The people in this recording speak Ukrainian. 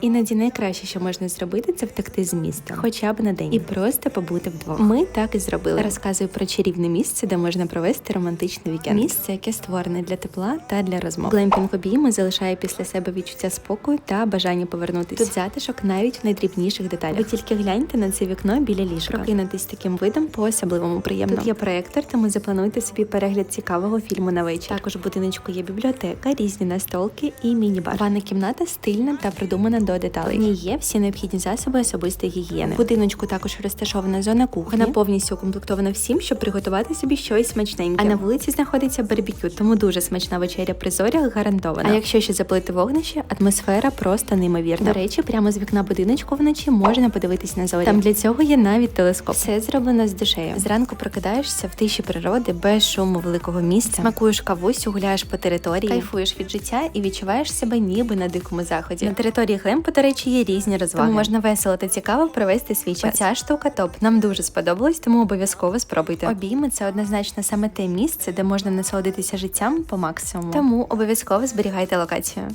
Іноді найкраще, що можна зробити, це втекти з міста, хоча б на день, і просто побути вдвох. Ми так і зробили. Розказую про чарівне місце, де можна провести романтичний вікенд. Місце, яке створене для тепла та для розмов. Глемпінг обійми залишає після себе відчуття спокою та бажання повернутися. Тут затишок навіть в найдрібніших деталях. Ви тільки гляньте на це вікно біля ліжка. Прокинутись таким видом по особливому приємно. Тут є проектор, тому заплануйте собі перегляд цікавого фільму на вечір. Також в будиночку є бібліотека, різні настолки і міні-бар. Ванна кімната стильна та продумана до деталей. В ній є всі необхідні засоби особистої гігієни. В будиночку також розташована зона кухні. Вона повністю укомплектована всім, щоб приготувати собі щось смачненьке. А на вулиці знаходиться барбекю, тому дуже смачна вечеря при зорях гарантована. А якщо ще заплити вогнище, атмосфера просто неймовірна. До речі, прямо з вікна будиночку вночі можна подивитись на зорі. Там для цього є навіть телескоп. Все зроблено з душею. Зранку прокидаєшся в тиші природи без шуму великого місця. Смакуєш кавусю, гуляєш по території, кайфуєш від життя і відчуваєш себе ніби на дикому заході. На території Глемпу, до речі, є різні розваги. Тому можна весело та цікаво провести свій час. Ця штука топ. Нам дуже сподобалось, тому обов'язково спробуйте. Обійми це однозначно саме те місце, де можна насолодитися життям по максимуму. Тому обов'язково зберігайте локацію.